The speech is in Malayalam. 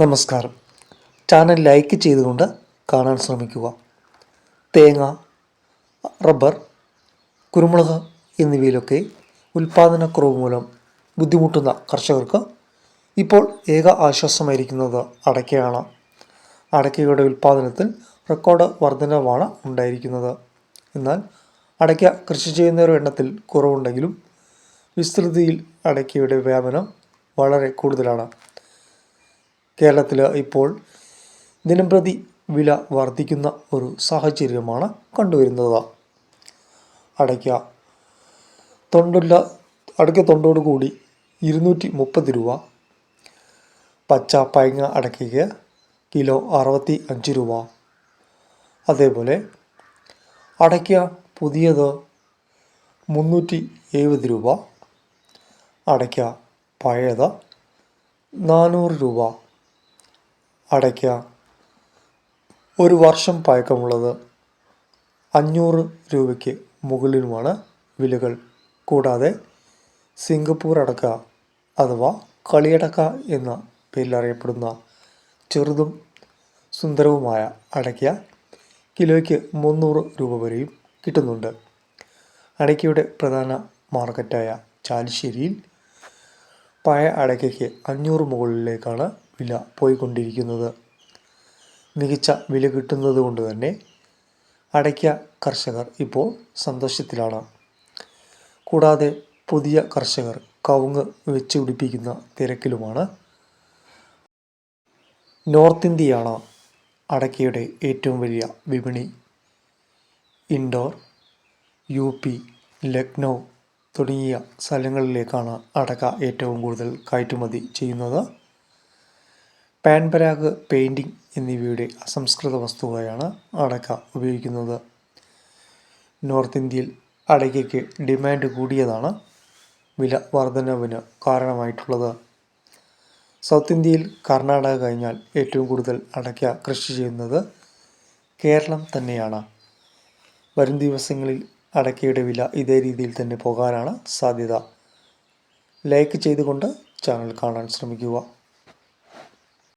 നമസ്കാരം. ചാനൽ ലൈക്ക് ചെയ്തുകൊണ്ട് കാണാൻ ശ്രമിക്കുക. തേങ്ങ റബ്ബർ കുരുമുളക് എന്നിവയിലൊക്കെ ഉൽപ്പാദനക്കുറവ് മൂലം ബുദ്ധിമുട്ടുന്ന കർഷകർക്ക് ഇപ്പോൾ ഏക ആശ്വാസമായിരിക്കുന്നത് അടയ്ക്കയാണ് അടയ്ക്കയുടെ ഉൽപ്പാദനത്തിൽ റെക്കോർഡ് വർധനവാണ് ഉണ്ടായിരിക്കുന്നത്. എന്നാൽ അടയ്ക്ക കൃഷി ചെയ്യുന്നവരുടെ എണ്ണത്തിൽ കുറവുണ്ടെങ്കിലും വിസ്തൃതിയിൽ അടയ്ക്കയുടെ വ്യാപനം വളരെ കൂടുതലാണ്. കേരളത്തിൽ ഇപ്പോൾ ദിനംപ്രതി വില വർദ്ധിക്കുന്ന ഒരു സാഹചര്യമാണ് കണ്ടുവരുന്നത്. അടയ്ക്ക തൊണ്ടുള്ള അടയ്ക്ക തൊണ്ടോട് കൂടി ഇരുന്നൂറ്റി മുപ്പത് രൂപ പച്ച പയങ്ങ അടയ്ക്കയ്ക്ക് കിലോ അറുപത്തി അഞ്ച് രൂപ. അതേപോലെ അടയ്ക്ക പുതിയത് മുന്നൂറ്റി എഴുപത് രൂപ അടയ്ക്ക പഴയത് നാനൂറ് രൂപ. അടയ്ക്ക ഒരു വർഷം പഴക്കമുള്ളത് അഞ്ഞൂറ് രൂപയ്ക്ക് മുകളിലുമാണ് വിലകൾ. കൂടാതെ സിംഗപ്പൂർ അടക്ക അഥവാ കളിയടക്ക എന്ന പേരിൽ അറിയപ്പെടുന്ന ചെറുതും സുന്ദരവുമായ അടയ്ക്ക കിലോയ്ക്ക് മുന്നൂറ് രൂപ വരെയും കിട്ടുന്നുണ്ട്. അടയ്ക്കയുടെ പ്രധാന മാർക്കറ്റായ ചാലിശ്ശേരിയിൽ പഴയ അടയ്ക്കയ്ക്ക് അഞ്ഞൂറ് മുകളിലേക്കാണ് വില പോയിക്കൊണ്ടിരിക്കുന്നത്. മികച്ച വില കിട്ടുന്നത് കൊണ്ട് തന്നെ അടയ്ക്ക കർഷകർ ഇപ്പോൾ സന്തോഷത്തിലാണ്. കൂടാതെ പുതിയ കർഷകർ കവുങ്ങ് വെച്ച് പിടിപ്പിക്കുന്ന തിരക്കിലുമാണ്. നോർത്ത് ഇന്ത്യയാണ് അടയ്ക്കയുടെ ഏറ്റവും വലിയ വിപണി. ഇൻഡോർ യു പി ലക്നൗ തുടങ്ങിയ സ്ഥലങ്ങളിലേക്കാണ് അടക്ക ഏറ്റവും കൂടുതൽ കയറ്റുമതി ചെയ്യുന്നത്. പാൻപരാഗ് പെയിന്റിംഗ് എന്നിവയുടെ അസംസ്കൃത വസ്തുവായാണ് അടക്ക ഉപയോഗിക്കുന്നത്. നോർത്ത് ഇന്ത്യയിൽ അടയ്ക്കയ്ക്ക് ഡിമാൻഡ് കൂടിയതാണ് വില വർധനവിന് കാരണമായിട്ടുള്ളത്. സൗത്ത് ഇന്ത്യയിൽ കർണാടക കഴിഞ്ഞാൽ ഏറ്റവും കൂടുതൽ അടയ്ക്ക കൃഷി ചെയ്യുന്നത് കേരളം തന്നെയാണ്. വരും ദിവസങ്ങളിൽ അടയ്ക്കയുടെ വില ഇതേ രീതിയിൽ തന്നെ പോകാനാണ് സാധ്യത. ലൈക്ക് ചെയ്തുകൊണ്ട് ചാനൽ കാണാൻ ശ്രമിക്കുക.